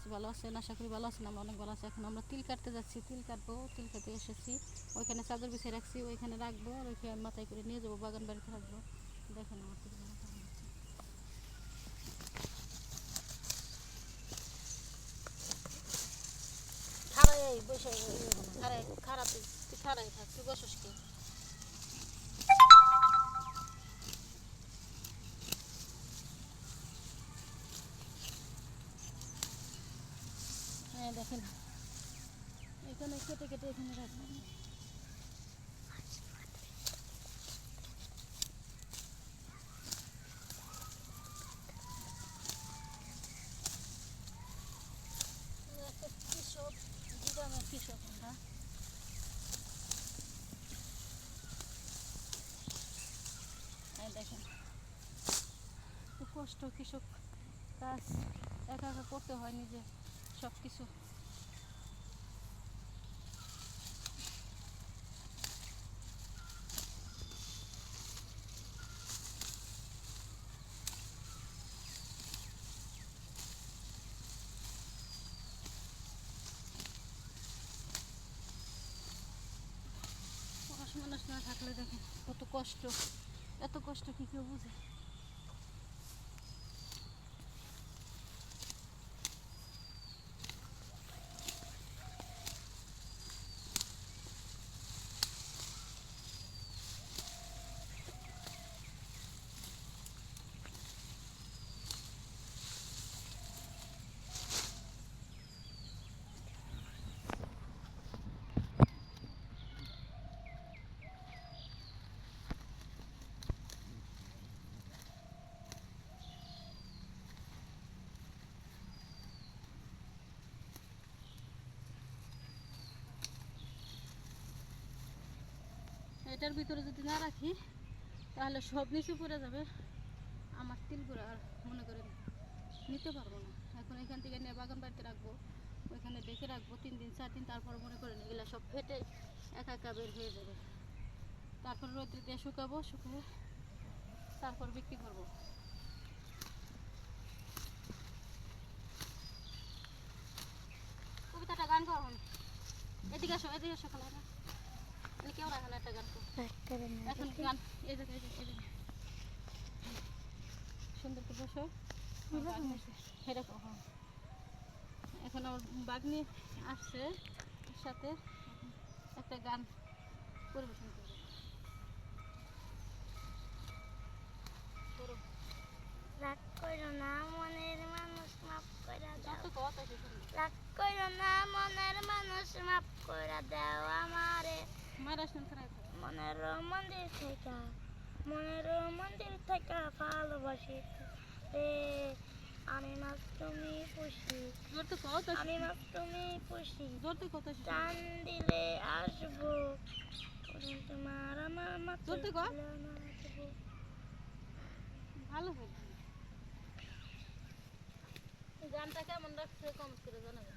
আছি ভালো আছেন আশা করি ভালো আছেন আমরা অনেক ভালো আছি। এখন আমরা তিল কাটতে যাচ্ছি, তিল কাটবো, তিল কাটতে এসেছি। ওইখানে চাদর বিছিয়ে রাখছি, ওইখানে রাখব রেখে আমি মাথায় করে নিয়ে যাব, বাগান বাড়িতে রাখব। দেখেন আমার তিলগুলো খাড়াই খারাপ খাড়াই থাক, তুই হ্যাঁ দেখেন। এখানে কেটে কেটে এখানে রাখব। একটা কৃষক গ্রামের কৃষক আমরা এই দেখেন। কষ্ট কৃষক কাজ একা একা করতে হয় নিজে সব কিছু পড়াশোনা না থাকলে দেখেন কত কষ্ট। এত কষ্ট কি কেউ বুঝে? এটার ভিতরে যদি না রাখি, তাহলে সব নিচে পড়ে যাবে। আমার তিলগুলো আর মনে করেন নিতে পারব না। এখন এখান থেকে নিয়ে বাগান বাড়িতে রাখব, ওইখানে দেখে রাখব, তিন দিন, চার দিন, তারপর মনে করেন এগুলো সব ফেটে একা একা বের হয়ে যাবে। তারপর রোদ্রে দিয়ে শুকাবো, শুকিয়ে তারপর বিক্রি করব। কবিতাটা গান করো এদিকে আসো এদিকে আসো খালা। এখন আমার বাগনি আসছে ওর সাথে একটা গান পরিবেশন করবে রাগ করো না, মনের মানুষ মাফ করে দাও। রাগ করো না, মনের মানুষ করে দাও আমারে আসেন মনের মন্দির থেকে মনের মন্দির থেকে ভালোবাসি রে আমি মাছ তুমি কথা আমি মাছ তুমি তো টান দিলে আসব। তোমার আমার মাছ। ভালো গানটা কেমন রাখছে? কমেন্ট করে জানাবেন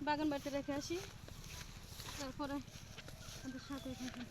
বাগান বাড়িতে রেখে আসি। তারপরে ওদের সাথে থাকি